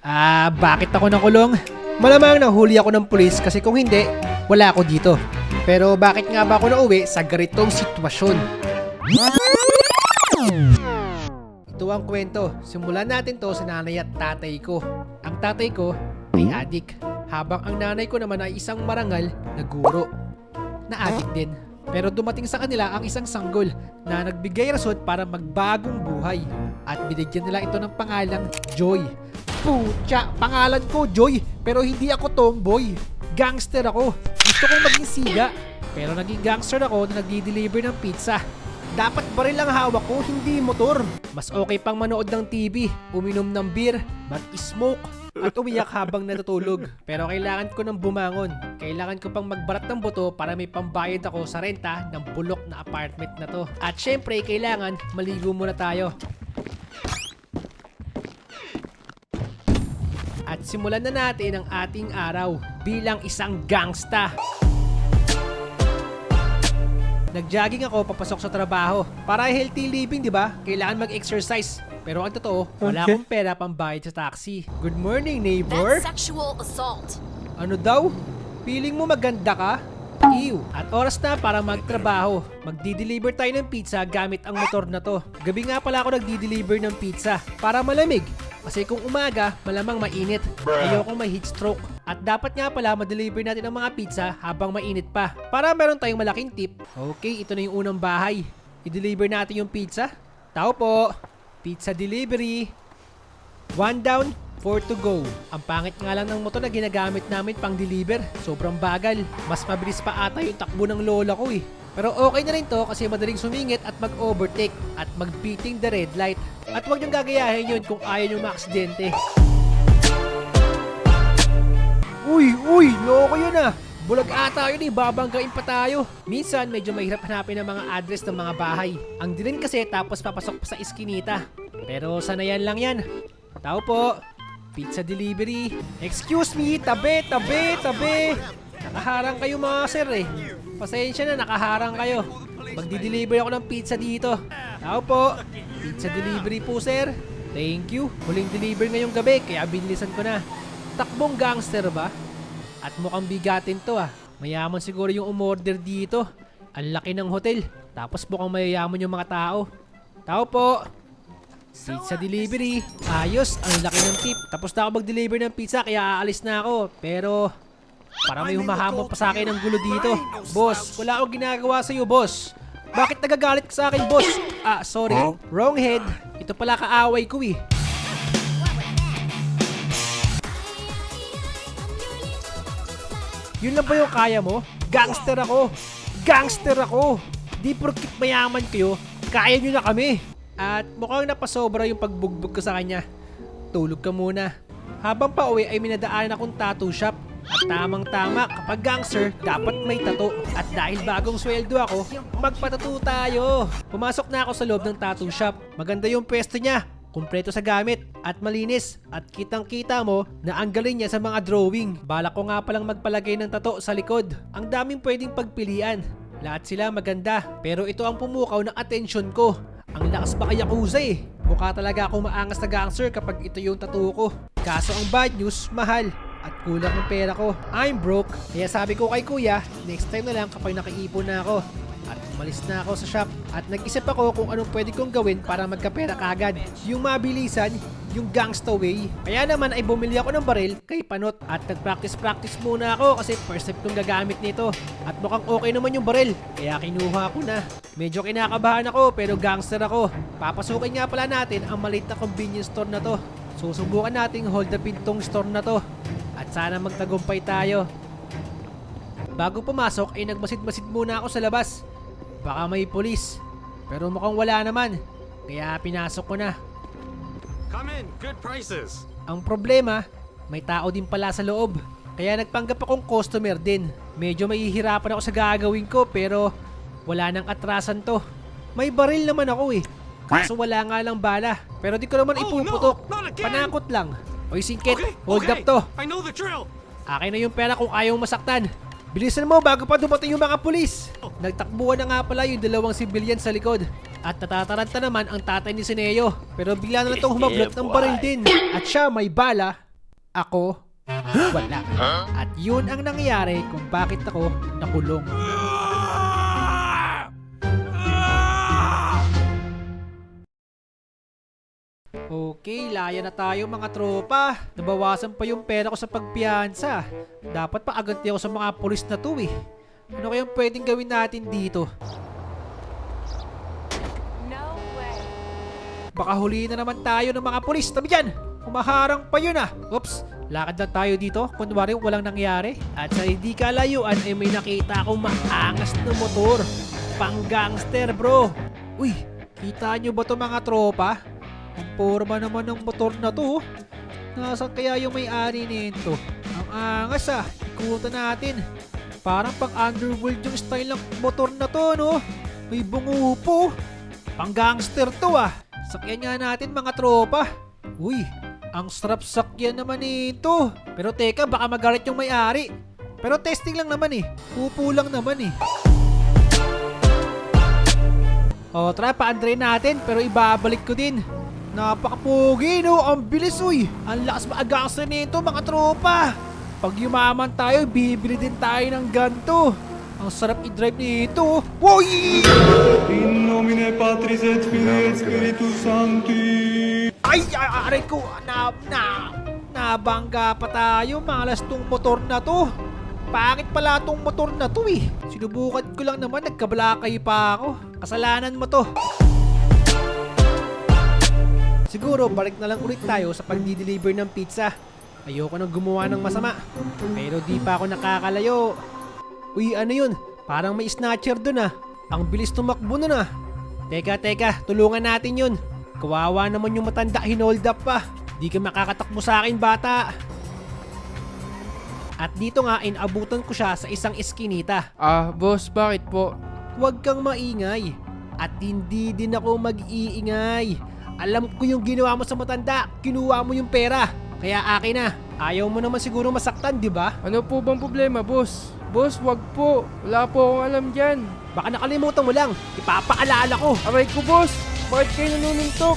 Ah, bakit ako nakulong? Malamang nahuli ako ng pulis kasi kung hindi, wala ako dito. Pero bakit nga ba ako nauwi sa ganitong sitwasyon? Ito ang kwento. Simulan natin to sa nanay at tatay ko. Ang tatay ko ay adik, habang ang nanay ko naman ay isang marangal na guro na adik din. Pero dumating sa kanila ang isang sanggol na nagbigay rason para magbagong buhay at binigyan nila ito ng pangalang Joy. Pucha, pangalan ko Joy, pero hindi ako tomboy. Gangster ako. Gusto kong maging siga. Pero naging gangster ako na nagdi-deliver ng pizza. Dapat baril ang hawak ko, hindi motor. Mas okay pang manood ng TV, uminom ng beer, mag-smoke, at umiyak habang natutulog. Pero kailangan ko nang bumangon. Kailangan ko pang magbarat ng buto para may pambayad ako sa renta ng bulok na apartment na to. At syempre, kailangan maligo muna tayo. Simulan na natin ang ating araw bilang isang gangsta. Nag-jogging ako papasok sa trabaho. Para healthy living, di ba? Kailangan mag-exercise. Pero ang totoo, wala Okay. akong pera pambayad sa taxi. Good morning, neighbor. That's sexual assault. Ano daw? Feeling mo maganda ka? Ew. At oras na para magtrabaho. Magdi-deliver tayo ng pizza gamit ang motor na to. Gabi nga pala ako nagdi-deliver ng pizza para malamig. Kasi kung umaga, malamang mainit. Ayokong may heat stroke. At dapat nga pala ma-deliver natin ang mga pizza habang mainit pa. Para meron tayong malaking tip. Okay, ito na yung unang bahay. I-deliver natin yung pizza. Tao po. Pizza delivery. One down, four to go. Ang pangit nga lang ng motor na ginagamit namin pang deliver. Sobrang bagal. Mas mabilis pa ata yung takbo ng lola ko eh. Pero okay na rin to kasi madaling sumingit at mag-overtake at mag-beating the red light. At huwag niyong gagayahin yun kung ayaw niyong maaksidente. Uy, uy, loko yun ah. Bulag ata yun eh, babanggain pa tayo. Minsan, medyo mahirap hanapin ang mga address ng mga bahay. Ang dilim kasi tapos papasok pa sa iskinita. Pero sanayan lang yan. Tao po, pizza delivery. Excuse me, tabi, tabi, tabi. Nakaharang kayo mga sir eh. Pasensya na, nakaharang kayo. Magdi-deliver ako ng pizza dito. Tao po, pizza delivery po sir. Thank you. Huling deliver ngayong gabi, kaya binilisan ko na. Takbong gangster ba? At mukhang bigatin to ah. Mayaman siguro yung umorder dito. Ang laki ng hotel. Tapos mukhang mayayaman yung mga tao. Tao po. Pizza delivery. Ayos, ang laki ng tip. Tapos na ako mag-deliver ng pizza kaya aalis na ako. Pero para may humahamon pa sa akin ng gulo dito. Boss, wala akong ginagawa sa iyo, boss. Bakit nagagalit ka sa akin, boss? Ah, sorry. Wrong head. Ito pala kaaway ko eh. Yun lang ba yung kaya mo? Gangster ako! Gangster ako! Di porkit mayaman kayo, kaya nyo na kami! At mukhang napasobra yung pagbugbog ko sa kanya. Tulog ka muna. Habang pa uwi ay minadaanan akong tattoo shop. At tamang tama, kapag gangster, dapat may tato. At dahil bagong sweldo ako, magpatato tayo. Pumasok na ako sa loob ng tattoo shop. Maganda yung pwesto niya. Kumpleto sa gamit at malinis at kitang kita mo na ang galing niya sa mga drawing. Balak ko nga palang magpalagay ng tato sa likod. Ang daming pwedeng pagpilian. Lahat sila maganda pero ito ang pumukaw ng atensyon ko. Ang lakas ba kay Yakuza eh. Mukha talaga akong maangas na gangster kapag ito yung tattoo ko. Kaso ang bad news, mahal. At kulang ng pera ko. I'm broke. Kaya sabi ko kay kuya, next time na lang kapag nakaipon na ako. At umalis na ako sa shop at nag-isip ako kung anong pwede kong gawin para magkapera kagad. Yung mabilisan, yung gangsta way. Kaya naman ay bumili ako ng baril kay Panot at nag-practice-practice muna ako kasi first time kong gagamit nito. At mukhang okay naman yung baril, kaya kinuha ko na. Medyo kinakabahan ako pero gangster ako. Papasukin nga pala natin ang maliit na convenience store na to. Susubukan nating hold the pintong store na to. At sana magtagumpay tayo. Bago pumasok ay nagmasid-masid muna ako sa labas. Baka may polis. Pero mukhang wala naman. Kaya pinasok ko na. Come in, good prices. Ang problema, may tao din pala sa loob. Kaya nagpanggap akong customer din. Medyo mahihirapan ako sa gagawin ko pero wala nang atrasan to. May baril naman ako eh. Kaso wala nga lang bala. Pero di ko naman Oh, ipuputok. Panakot lang. Oy singkit, Okay, hold okay. up to. I know the drill. Akin na yung pera kung ayaw masaktan. Bilisan mo bago pa dumating yung mga pulis. Nagtakbuhan na nga pala yung dalawang sibilyan sa likod. At natataranta naman ang tatay ni Sineo. Pero bigla na lang itong humablot ng baril din. At siya may bala Ako, wala. At yun ang nangyayari kung bakit ako nakulong. Okay, laya na tayo mga tropa. Nabawasan pa yung pera ko sa pagpiyansa. Dapat pa aganti ako sa mga pulis na to eh. Ano kayang pwedeng gawin natin dito? No way. Baka huliin na naman tayo ng mga pulis. Tabi dyan! Humaharang pa yun ah. Oops, lakad lang tayo dito. Kunwari walang nangyari. At sa hindi kalayuan ay may nakita akong maangas na motor. Pang gangster bro. Uy, kita nyo ba to mga tropa? Ang forma naman ng motor na to. oh. Nasaan kaya yung may-ari nito? Ang angas ah. Ikutan natin. Parang pang underworld yung style ng motor na to no. May bungo po. Pang gangster to ah. Sakyan nga natin mga tropa. Uy, ang sarap sakyan naman nito. Pero teka, baka magalit yung may-ari. Pero testing lang naman eh. Upo lang naman eh. O, tara, pa-andre natin, pero ibabalik ko din. Napakapugi, no? Ang bilis, uy. Ang lakas maagasa nito, mga tropa. Pag yumaman tayo, bibili din tayo ng ganto. Ang sarap i-drive nito. Woy! In nomine Patris et Filii et Spiritus Sancti. Ay, ay, aray ko, na, na, nabangga pa tayo, malas tong motor na to. Pangit pala tong motor na to eh. Sinubukan ko lang naman, nagkabalakay pa ako. Kasalanan mo to. Siguro, balik na lang ulit tayo sa pagdi-deliver ng pizza. Ayoko nang gumawa ng masama. Pero di pa ako nakakalayo. Uy, ano yun? Parang may snatcher dun ah. Ang bilis tumakbo nun ah. Teka, teka, tulungan natin yun. Kawawa naman yung matanda, hinold up pa. Di ka makakatakbo sa akin, bata. At dito nga, inabutan ko siya sa isang eskinita. Ah, boss, bakit po? Huwag kang maingay. At hindi din ako mag-iingay. Alam ko yung ginawa mo sa matanda. Kinuha mo yung pera. Kaya akin na. Ayaw mo naman siguro masaktan, di ba? Ano po bang problema, boss? Boss, wag po. Wala po akong alam dyan. Baka nakalimutan mo lang. Ipapaalala ko. Aray ko, boss. Bakit kayo nanununtok?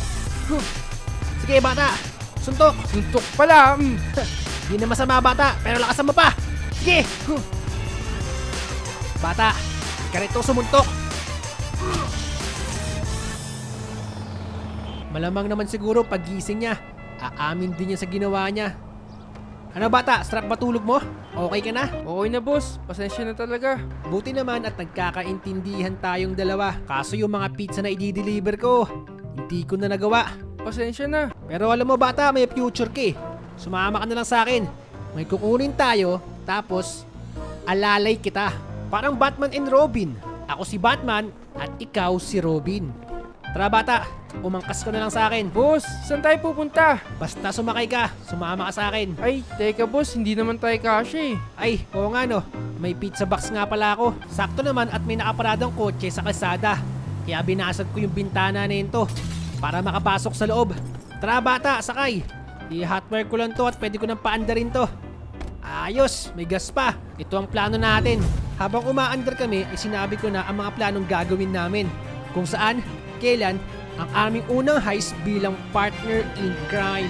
Sige, bata. Suntok. Suntok pala. Mm. Di na masama bata, pero lakasan mo pa. Sige! Bata, ganito sumuntok. Malamang naman siguro pagising niya, aamin din niya sa ginawa niya. Ano bata, strap matulog mo? Okay ka na? Okay na, boss. Pasensya na talaga. Buti naman at nagkakaintindihan tayong dalawa. Kaso yung mga pizza na i-deliver ko, hindi ko na nagawa. Pasensya na. Pero alam mo bata, may future ka eh. Sumama ka na lang sa akin. May kukunin tayo, tapos alalay kita. Parang Batman and Robin. Ako si Batman at ikaw si Robin. Tara bata, umangkas ka na lang sa akin. Boss, saan tayo pupunta? Basta sumakay ka, sumama ka sa akin. Ay, teka boss, hindi naman tayo kasya eh. Ay, oo nga no, may pizza box nga pala ako. Sakto naman at may nakaparadang kotse sa kalsada. Kaya binasag ko yung bintana nito para makapasok sa loob. Tara bata, sakay. I-hotwire ko lang to at pwede ko nang paanda rin to. Ayos, may gas pa. Ito ang plano natin. Habang umaandar kami, ay sinabi ko na ang mga planong gagawin namin. Kung saan, kailan, ang aming unang heist bilang partner in crime.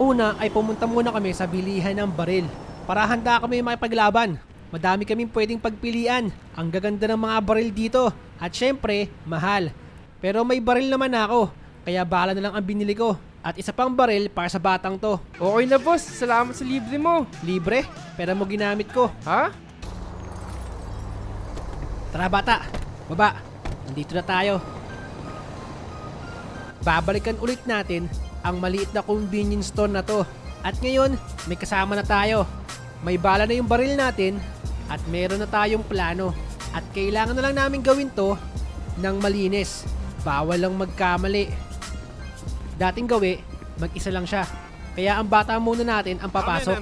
Una ay pumunta muna kami sa bilihan ng baril para handa kami makipaglaban. Madami kaming pwedeng pagpilian. Ang gaganda ng mga baril dito. At syempre, mahal. Pero may baril naman ako. Kaya bala na lang ang binili ko. At isa pang baril para sa batang to. Okay na, boss. Salamat sa libre mo. Libre, pera mo ginamit ko. Ha? Tara bata, baba. Nandito na tayo. Babalikan ulit natin ang maliit na convenience store na to. At ngayon, may kasama na tayo. May bala na yung baril natin at meron na tayong plano. At kailangan na lang namin gawin to ng malinis. Bawal lang magkamali. Dating gawi, mag-isa lang siya. Kaya ang bata muna natin ang papasok.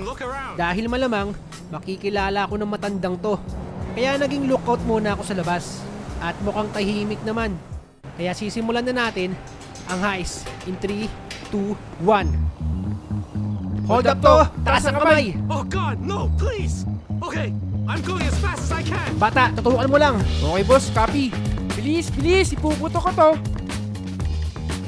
Dahil malamang makikilala ako ng matandang to. Kaya naging lookout muna ako sa labas. At mukhang tahimik naman. Kaya sisimulan na natin ang heist in 3, 2, 1. Hold up to! Taas ang kamay! Oh God, no, please. Okay, I'm going as fast as I can. Bata, tuturuan mo lang. Okay, boss. Copy. Bilis, bilis. Ipuputo ko to.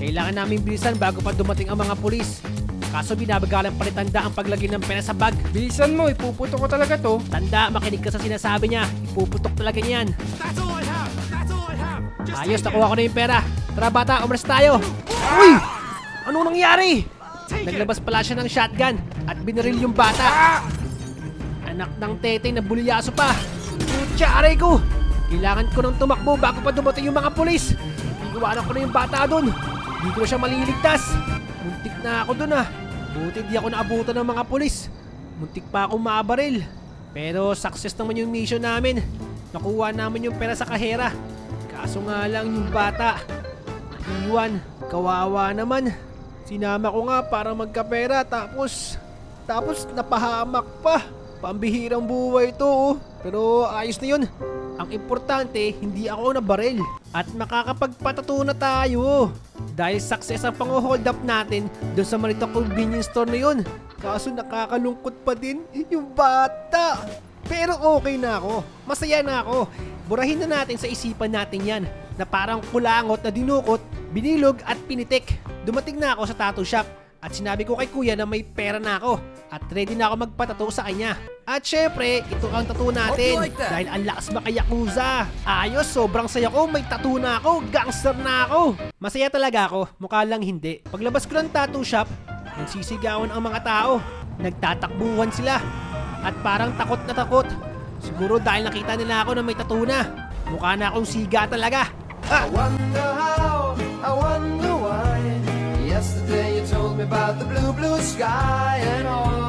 Kailangan namin bilisan bago pa dumating ang mga pulis. Kaso binabagalan pa ni Tanda ang paglagay ng pera sa bag. Bilisan mo, ipuputo ko talaga to. Tanda, makinig ka sa sinasabi niya. Ipuputok talaga niyan. That's all Ayos, nakuha ko na yung pera. Tara bata, umalis tayo. Uy! Anong nangyari? Naglabas pala siya ng shotgun at binaril yung bata. Anak ng tete na bulyaso pa. Putya, aray ko! Kailangan ko nang tumakbo bago pa dumating yung mga pulis. Iiwanan ko na yung bata doon. Hindi ko siya maliligtas. Muntik na ako doon ah. Buti di ako naabutan ng mga pulis. Muntik pa akong mabaril. Pero success naman yung mission namin. Nakuha namin yung pera sa kahera. Kaso nga lang yung bata. Iwan, kawawa naman. Sinama ko nga para magkapera tapos tapos napahamak pa. Pambihirang buhay to oh. Pero ayos na yun. Ang importante, hindi ako nabaril. At makakapagpatato na tayo. Dahil success ang pang-hold up natin doon sa malito convenience store na yun. Kaso nakakalungkot pa din yung bata. Pero okay na ako. Masaya na ako. Burahin na natin sa isipan natin yan na parang kulangot na dinukot, binilog at pinitik. Dumating na ako sa tattoo shop at sinabi ko kay kuya na may pera na ako at ready na ako magpatato sa kanya. At syempre, ito ang tattoo natin like that? dahil ang lakas makayakuza. Ayos, sobrang saya ko, may tattoo na ako, gangster na ako. Masaya talaga ako, mukha lang hindi. Paglabas ko ng tattoo shop, nagsisigawan ang mga tao. Nagtatakbuhan sila. At parang takot na takot. Siguro dahil nakita nila ako na may tattoo na. Mukha na akong siga talaga. Ah! wonder how, I wonder why. Yesterday you told me about the blue, blue sky and all